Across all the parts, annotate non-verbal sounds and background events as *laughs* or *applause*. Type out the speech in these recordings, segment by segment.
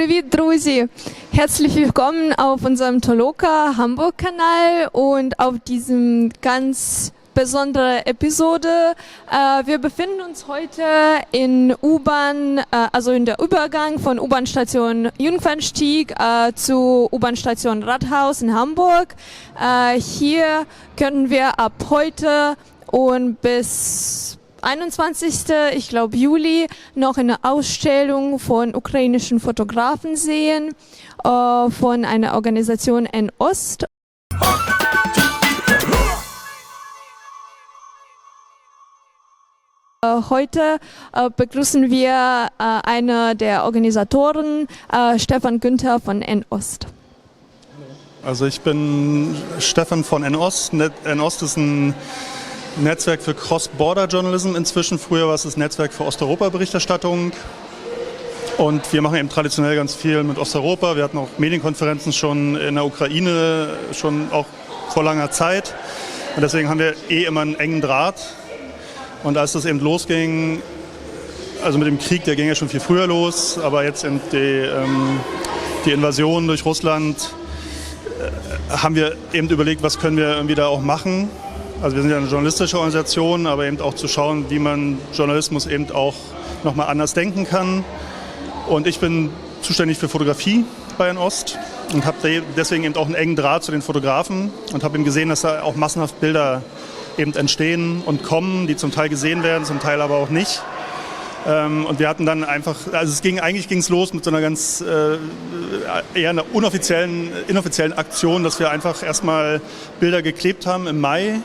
Привіт, друзі! Herzlich willkommen auf unserem Toloka Hamburg Kanal und auf diesem ganz besondere Episode. Äh, wir befinden uns heute in U-Bahn, äh, also in der Übergang von U-Bahn-Station Jungfernstieg äh, zu U-Bahn-Station Rathaus in Hamburg. Äh, hier können wir ab heute und bis 21. ich glaube Juli noch eine Ausstellung von ukrainischen Fotografen sehen äh, von einer Organisation N-Ost. Äh, Heute äh, begrüßen wir äh, eine der Organisatoren, äh, Stefan Günther von N-Ost. Also ich bin Stefan von NOST. NOST ist ein Netzwerk für Cross-Border Journalism inzwischen. Früher war es das Netzwerk für Osteuropa-Berichterstattung. Und wir machen eben traditionell ganz viel mit Osteuropa. Wir hatten auch Medienkonferenzen schon in der Ukraine, schon auch vor langer Zeit. Und deswegen haben wir eh immer einen engen Draht. Und als das eben losging, also mit dem Krieg, der ging ja schon viel früher los, aber jetzt eben die, ähm, die Invasion durch Russland, haben wir eben überlegt, was können wir irgendwie da auch machen. Also wir sind ja eine journalistische Organisation, aber eben auch zu schauen, wie man Journalismus eben auch nochmal anders denken kann. Und ich bin zuständig für Fotografie bei N Ost und habe de- deswegen eben auch einen engen Draht zu den Fotografen und habe eben gesehen, dass da auch massenhaft Bilder eben entstehen und kommen, die zum Teil gesehen werden, zum Teil aber auch nicht. Ähm, und wir hatten dann einfach, also es ging eigentlich ging es los mit so einer ganz äh, eher einer unoffiziellen, inoffiziellen Aktion, dass wir einfach erstmal Bilder geklebt haben im Mai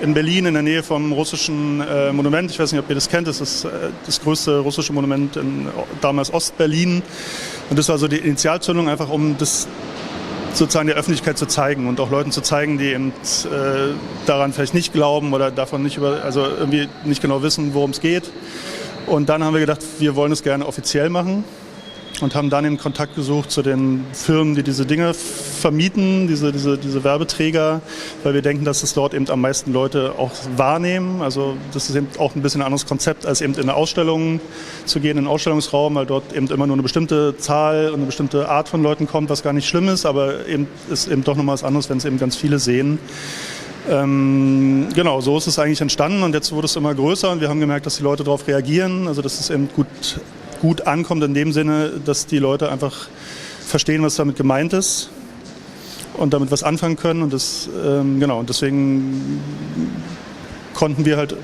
in Berlin in der Nähe vom russischen äh, Monument. Ich weiß nicht, ob ihr das kennt. Das ist äh, das größte russische Monument in damals Ostberlin. Und das war so die Initialzündung, einfach um das sozusagen der Öffentlichkeit zu zeigen und auch Leuten zu zeigen, die eben äh, daran vielleicht nicht glauben oder davon nicht über, also irgendwie nicht genau wissen, worum es geht. Und dann haben wir gedacht, wir wollen es gerne offiziell machen und haben dann den Kontakt gesucht zu den Firmen, die diese Dinge vermieten, diese, diese, diese Werbeträger, weil wir denken, dass es dort eben am meisten Leute auch wahrnehmen. Also das ist eben auch ein bisschen ein anderes Konzept, als eben in eine Ausstellung zu gehen, in einen Ausstellungsraum, weil dort eben immer nur eine bestimmte Zahl und eine bestimmte Art von Leuten kommt, was gar nicht schlimm ist, aber eben ist eben doch nochmal was anderes, wenn es eben ganz viele sehen. Ähm, genau, so ist es eigentlich entstanden und jetzt wurde es immer größer und wir haben gemerkt, dass die Leute darauf reagieren, also dass es eben gut, gut ankommt in dem Sinne, dass die Leute einfach verstehen, was damit gemeint ist und damit was anfangen können und das, ähm, genau, und deswegen konnten wir halt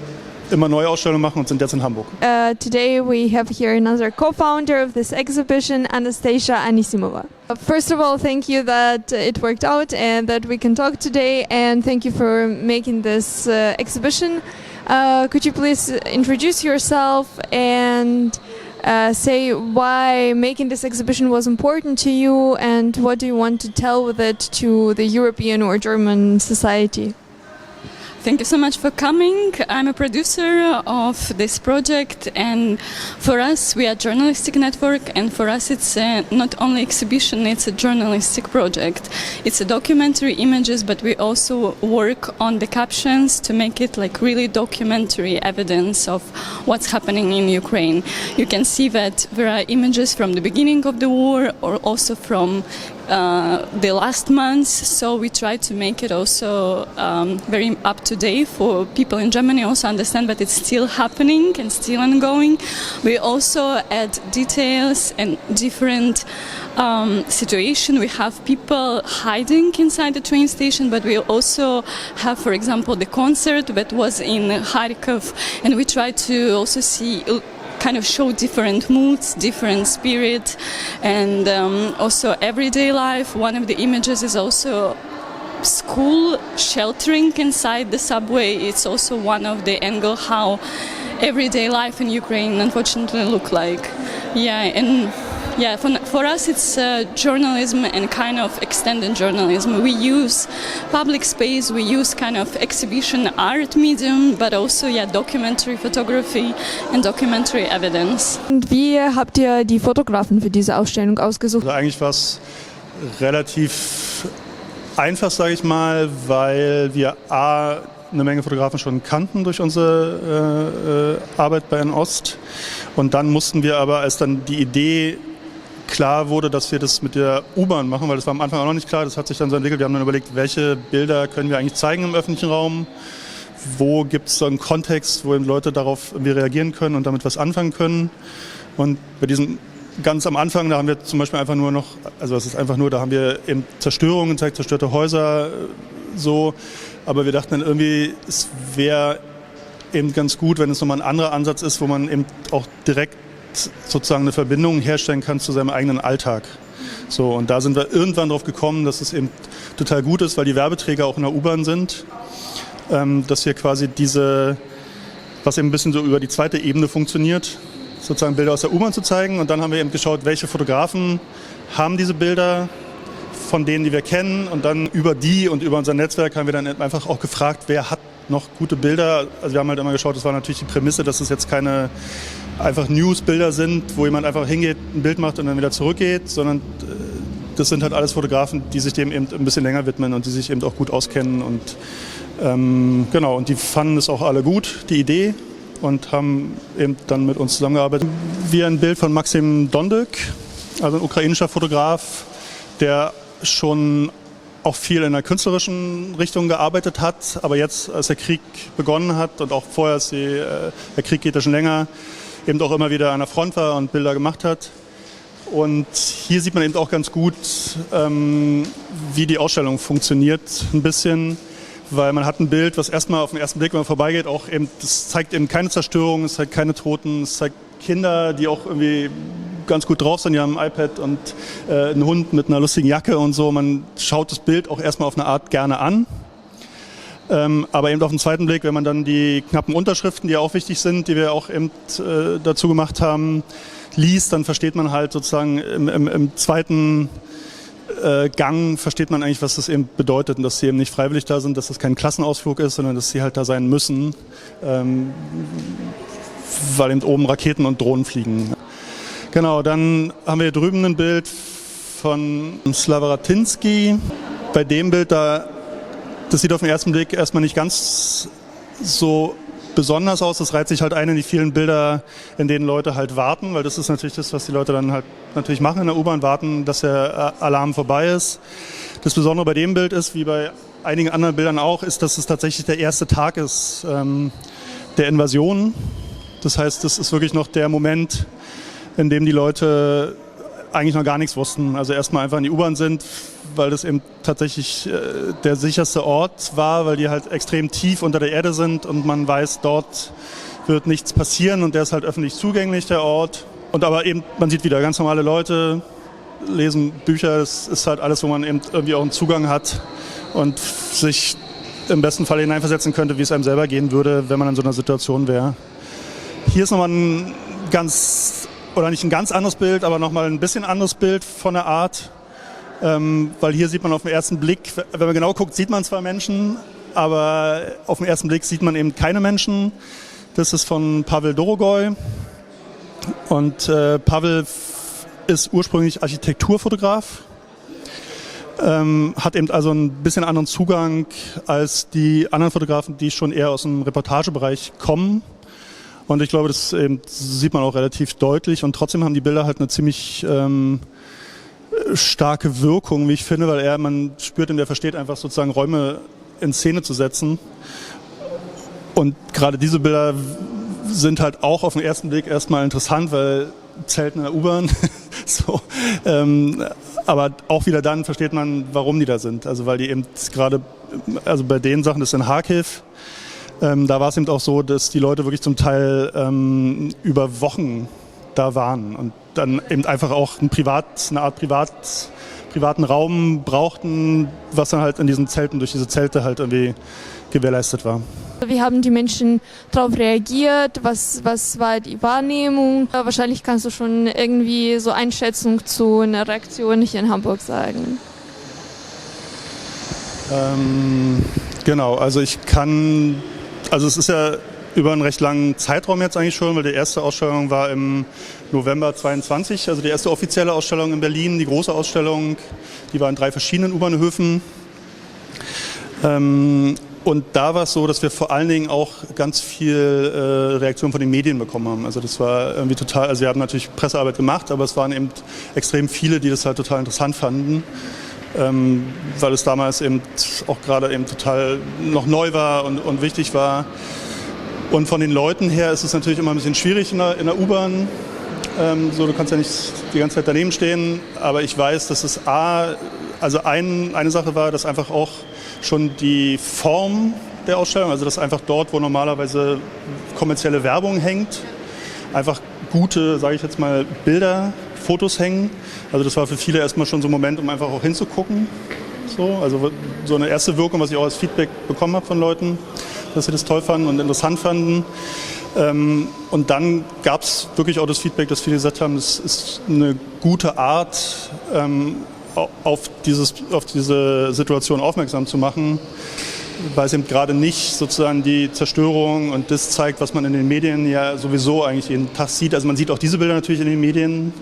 immer neue Ausstellungen machen und sind jetzt in Hamburg. Uh, today we have here another co-founder of this exhibition, Anastasia Anisimova. Uh, First of all, thank you that it worked out and that we can talk today, and thank you for making this uh, exhibition. Uh, could you please introduce yourself and uh, say why making this exhibition was important to you, and what do you want to tell with it to the European or German society? Thank you so much for coming. I'm a producer of this project, and for us, we are a journalistic network, and for us, it's uh, not only exhibition; it's a journalistic project. It's a documentary images, but we also work on the captions to make it like really documentary evidence of what's happening in Ukraine. You can see that there are images from the beginning of the war, or also from uh, the last months. So we try to make it also um, very up to date for people in Germany also understand that it's still happening and still ongoing. We also add details and different um, situation. We have people hiding inside the train station, but we also have, for example, the concert that was in Kharkov, and we try to also see kind of show different moods, different spirit, and um, also everyday life. One of the images is also school sheltering inside the subway. It's also one of the angle how everyday life in Ukraine unfortunately look like. Yeah, and yeah, for, for us it's uh, journalism and kind of extended journalism. We use public space, we use kind of exhibition art medium, but also yeah, documentary photography and documentary evidence. Und wie habt ihr die Fotografen für diese Ausstellung ausgesucht? Also eigentlich war es relativ einfach, sage ich mal, weil wir A, eine Menge Fotografen schon kannten durch unsere äh, äh, Arbeit bei Ost. Und dann mussten wir aber, als dann die Idee klar wurde, dass wir das mit der U-Bahn machen, weil das war am Anfang auch noch nicht klar. Das hat sich dann so entwickelt. Wir haben dann überlegt, welche Bilder können wir eigentlich zeigen im öffentlichen Raum? Wo gibt es so einen Kontext, wo eben Leute darauf irgendwie reagieren können und damit was anfangen können? Und bei diesem ganz am Anfang, da haben wir zum Beispiel einfach nur noch, also es ist einfach nur, da haben wir eben Zerstörungen gezeigt, zerstörte Häuser, äh, so. Aber wir dachten dann irgendwie, es wäre eben ganz gut, wenn es nochmal ein anderer Ansatz ist, wo man eben auch direkt sozusagen eine Verbindung herstellen kann zu seinem eigenen Alltag. So, und da sind wir irgendwann drauf gekommen, dass es eben total gut ist, weil die Werbeträger auch in der U-Bahn sind, ähm, dass wir quasi diese, was eben ein bisschen so über die zweite Ebene funktioniert, sozusagen Bilder aus der U-Bahn zu zeigen. Und dann haben wir eben geschaut, welche Fotografen haben diese Bilder von denen, die wir kennen. Und dann über die und über unser Netzwerk haben wir dann einfach auch gefragt, wer hat noch gute Bilder. Also wir haben halt immer geschaut, das war natürlich die Prämisse, dass es jetzt keine einfach News-Bilder sind, wo jemand einfach hingeht, ein Bild macht und dann wieder zurückgeht, sondern äh, das sind halt alles Fotografen, die sich dem eben ein bisschen länger widmen und die sich eben auch gut auskennen und ähm, genau, und die fanden es auch alle gut, die Idee und haben eben dann mit uns zusammengearbeitet. Wir ein Bild von Maxim Dondyk, also ein ukrainischer Fotograf, der schon auch viel in der künstlerischen Richtung gearbeitet hat, aber jetzt, als der Krieg begonnen hat und auch vorher, als die, äh, der Krieg geht ja schon länger, eben auch immer wieder an der Front war und Bilder gemacht hat. Und hier sieht man eben auch ganz gut, ähm, wie die Ausstellung funktioniert, ein bisschen, weil man hat ein Bild, was erstmal auf den ersten Blick, wenn man vorbeigeht, auch eben, das zeigt eben keine Zerstörung, es zeigt keine Toten, es zeigt Kinder, die auch irgendwie ganz gut drauf sind. Die haben ein iPad und äh, einen Hund mit einer lustigen Jacke und so. Man schaut das Bild auch erstmal auf eine Art gerne an. Ähm, aber eben auf den zweiten Blick, wenn man dann die knappen Unterschriften, die auch wichtig sind, die wir auch eben äh, dazu gemacht haben, liest, dann versteht man halt sozusagen im, im, im zweiten äh, Gang versteht man eigentlich, was das eben bedeutet und dass sie eben nicht freiwillig da sind, dass das kein Klassenausflug ist, sondern dass sie halt da sein müssen, ähm, weil eben oben Raketen und Drohnen fliegen. Genau, dann haben wir hier drüben ein Bild von Slavaratinsky. Bei dem Bild da, das sieht auf den ersten Blick erstmal nicht ganz so besonders aus. Das reiht sich halt ein in die vielen Bilder, in denen Leute halt warten, weil das ist natürlich das, was die Leute dann halt natürlich machen in der U-Bahn, warten, dass der Alarm vorbei ist. Das Besondere bei dem Bild ist, wie bei einigen anderen Bildern auch, ist, dass es tatsächlich der erste Tag ist ähm, der Invasion. Das heißt, das ist wirklich noch der Moment, in dem die Leute eigentlich noch gar nichts wussten. Also erstmal einfach in die U-Bahn sind, weil das eben tatsächlich äh, der sicherste Ort war, weil die halt extrem tief unter der Erde sind und man weiß, dort wird nichts passieren und der ist halt öffentlich zugänglich, der Ort. Und aber eben, man sieht wieder ganz normale Leute, lesen Bücher, das ist halt alles, wo man eben irgendwie auch einen Zugang hat und sich im besten Fall hineinversetzen könnte, wie es einem selber gehen würde, wenn man in so einer Situation wäre. Hier ist nochmal ein ganz oder nicht ein ganz anderes Bild, aber nochmal ein bisschen anderes Bild von der Art. Ähm, weil hier sieht man auf den ersten Blick, wenn man genau guckt, sieht man zwar Menschen, aber auf den ersten Blick sieht man eben keine Menschen. Das ist von Pavel Dorogoy. Und äh, Pavel ist ursprünglich Architekturfotograf, ähm, hat eben also ein bisschen anderen Zugang als die anderen Fotografen, die schon eher aus dem Reportagebereich kommen. Und ich glaube, das ähm, sieht man auch relativ deutlich. Und trotzdem haben die Bilder halt eine ziemlich ähm, starke Wirkung, wie ich finde, weil er, man spürt, der versteht einfach sozusagen Räume in Szene zu setzen. Und gerade diese Bilder sind halt auch auf den ersten Blick erstmal interessant, weil Zelten in der U-Bahn. *laughs* so, ähm, aber auch wieder dann versteht man, warum die da sind. Also weil die eben gerade, also bei den Sachen, das ist in Harkiv, ähm, da war es eben auch so, dass die Leute wirklich zum Teil ähm, über Wochen da waren und dann eben einfach auch ein Privat, eine Art Privat, privaten Raum brauchten, was dann halt in diesen Zelten, durch diese Zelte halt irgendwie gewährleistet war. Wie haben die Menschen darauf reagiert? Was, was war die Wahrnehmung? Wahrscheinlich kannst du schon irgendwie so Einschätzung zu einer Reaktion hier in Hamburg sagen. Ähm, genau, also ich kann also es ist ja über einen recht langen Zeitraum jetzt eigentlich schon, weil die erste Ausstellung war im November 22, also die erste offizielle Ausstellung in Berlin, die große Ausstellung, die war in drei verschiedenen U-Bahnhöfen. Ähm, und da war es so, dass wir vor allen Dingen auch ganz viel äh, Reaktion von den Medien bekommen haben. Also das war irgendwie total, also wir haben natürlich Pressearbeit gemacht, aber es waren eben extrem viele, die das halt total interessant fanden, ähm, weil es damals eben auch gerade eben total noch neu war und, und wichtig war. Und von den Leuten her ist es natürlich immer ein bisschen schwierig in der, der U-Bahn. Ähm, so, du kannst ja nicht die ganze Zeit daneben stehen, aber ich weiß, dass es A, also ein, eine Sache war, dass einfach auch schon die Form der Ausstellung, also dass einfach dort, wo normalerweise kommerzielle Werbung hängt, einfach gute, sage ich jetzt mal, Bilder, Fotos hängen. Also das war für viele erstmal schon so ein Moment, um einfach auch hinzugucken. So, also so eine erste Wirkung, was ich auch als Feedback bekommen habe von Leuten, dass sie das toll fanden und interessant fanden. Ähm, und dann gab es wirklich auch das Feedback, dass viele gesagt haben, es ist eine gute Art, ähm, auf, dieses, auf diese Situation aufmerksam zu machen, weil es eben gerade nicht sozusagen die Zerstörung und das zeigt, was man in den Medien ja sowieso eigentlich jeden Tag sieht. Also man sieht auch diese Bilder natürlich in den Medien,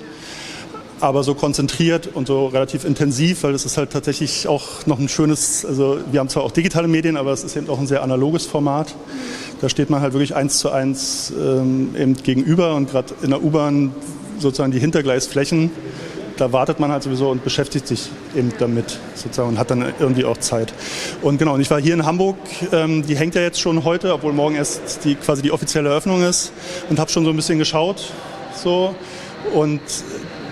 aber so konzentriert und so relativ intensiv, weil es ist halt tatsächlich auch noch ein schönes, also wir haben zwar auch digitale Medien, aber es ist eben auch ein sehr analoges Format. Da steht man halt wirklich eins zu eins ähm, eben gegenüber und gerade in der U-Bahn sozusagen die Hintergleisflächen da wartet man halt sowieso und beschäftigt sich eben damit sozusagen und hat dann irgendwie auch Zeit. Und genau, und ich war hier in Hamburg, ähm, die hängt ja jetzt schon heute, obwohl morgen erst die, quasi die offizielle Eröffnung ist und habe schon so ein bisschen geschaut. So, und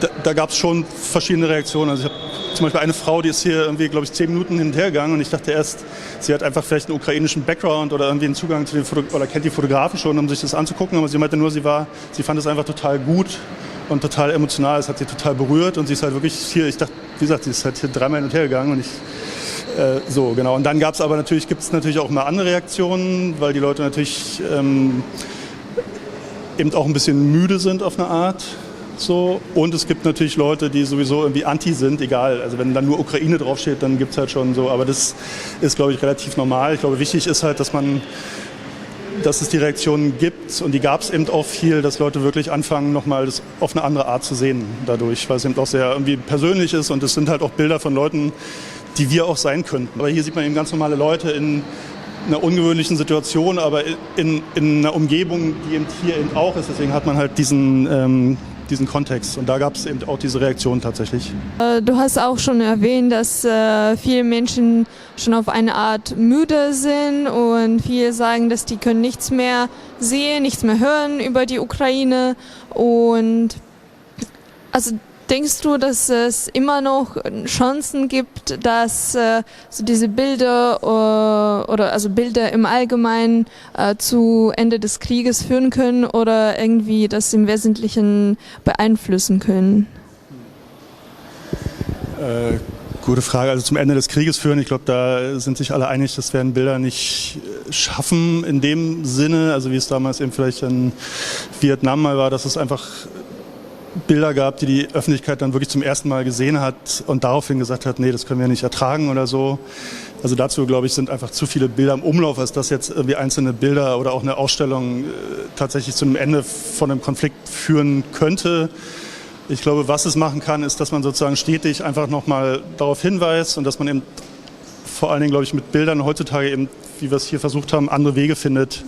da, da gab es schon verschiedene Reaktionen. Also ich habe zum Beispiel eine Frau, die ist hier irgendwie, glaube ich, zehn Minuten hinterhergegangen und ich dachte erst, sie hat einfach vielleicht einen ukrainischen Background oder irgendwie einen Zugang zu den Foto oder kennt die Fotografen schon, um sich das anzugucken. Aber sie meinte nur, sie war, sie fand es einfach total gut und total emotional. Es hat sie total berührt und sie ist halt wirklich hier, ich dachte, wie gesagt, sie ist halt hier dreimal hin und her gegangen und ich äh, so, genau. Und dann gab es aber natürlich, gibt es natürlich auch mal andere Reaktionen, weil die Leute natürlich ähm, eben auch ein bisschen müde sind auf eine Art. So. Und es gibt natürlich Leute, die sowieso irgendwie anti sind, egal. Also wenn dann nur Ukraine draufsteht, dann gibt es halt schon so. Aber das ist, glaube ich, relativ normal. Ich glaube, wichtig ist halt, dass man dass es die Reaktionen gibt und die gab es eben auch viel, dass Leute wirklich anfangen, nochmal das auf eine andere Art zu sehen dadurch, weil es eben auch sehr irgendwie persönlich ist und es sind halt auch Bilder von Leuten, die wir auch sein könnten. Aber hier sieht man eben ganz normale Leute in einer ungewöhnlichen Situation, aber in, in einer Umgebung, die eben hier eben auch ist. Deswegen hat man halt diesen, ähm, diesen Kontext. Und da gab es eben auch diese Reaktion tatsächlich. Äh, du hast auch schon erwähnt, dass äh, viele Menschen schon auf eine Art müde sind und viele sagen, dass die können nichts mehr sehen, nichts mehr hören über die Ukraine. Und also Denkst du, dass es immer noch Chancen gibt, dass äh, so diese Bilder äh, oder also Bilder im Allgemeinen äh, zu Ende des Krieges führen können oder irgendwie das im Wesentlichen beeinflussen können? Äh, gute Frage. Also zum Ende des Krieges führen, ich glaube, da sind sich alle einig, das werden Bilder nicht schaffen in dem Sinne, also wie es damals eben vielleicht in Vietnam mal war, dass es einfach Bilder gab, die die Öffentlichkeit dann wirklich zum ersten Mal gesehen hat und daraufhin gesagt hat, nee, das können wir nicht ertragen oder so. Also dazu, glaube ich, sind einfach zu viele Bilder im Umlauf, als dass jetzt irgendwie einzelne Bilder oder auch eine Ausstellung äh, tatsächlich zu einem Ende von einem Konflikt führen könnte. Ich glaube, was es machen kann, ist, dass man sozusagen stetig einfach nochmal darauf hinweist und dass man eben vor allen Dingen, glaube ich, mit Bildern heutzutage eben, wie wir es hier versucht haben, andere Wege findet,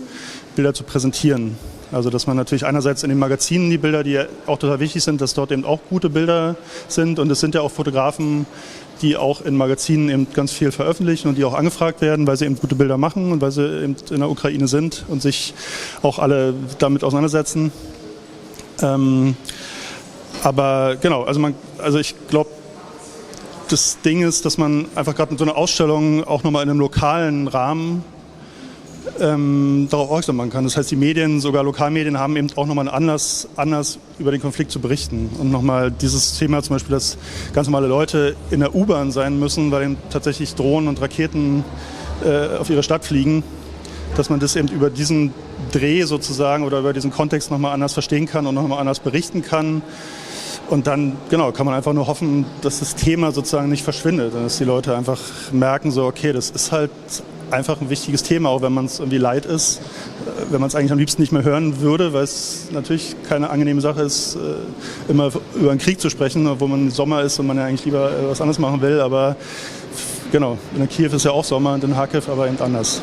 Bilder zu präsentieren. Also dass man natürlich einerseits in den Magazinen die Bilder, die auch total wichtig sind, dass dort eben auch gute Bilder sind. Und es sind ja auch Fotografen, die auch in Magazinen eben ganz viel veröffentlichen und die auch angefragt werden, weil sie eben gute Bilder machen und weil sie eben in der Ukraine sind und sich auch alle damit auseinandersetzen. Ähm, aber genau, also man, also ich glaube, das Ding ist, dass man einfach gerade mit so einer Ausstellung auch nochmal in einem lokalen Rahmen ähm, darauf aufmerksam machen kann. Das heißt, die Medien, sogar Lokalmedien, haben eben auch nochmal einen Anlass, über den Konflikt zu berichten. Und nochmal dieses Thema zum Beispiel, dass ganz normale Leute in der U-Bahn sein müssen, weil eben tatsächlich Drohnen und Raketen äh, auf ihre Stadt fliegen, dass man das eben über diesen Dreh sozusagen oder über diesen Kontext nochmal anders verstehen kann und nochmal anders berichten kann. Und dann, genau, kann man einfach nur hoffen, dass das Thema sozusagen nicht verschwindet und dass die Leute einfach merken, so, okay, das ist halt einfach ein wichtiges Thema, auch wenn man es irgendwie leid ist, äh, wenn man es eigentlich am liebsten nicht mehr hören würde, weil es natürlich keine angenehme Sache ist, äh, immer über einen Krieg zu sprechen, wo man Sommer ist und man ja eigentlich lieber äh, was anderes machen will. Aber genau, in Kiew ist ja auch Sommer und in Kharkiv aber eben anders.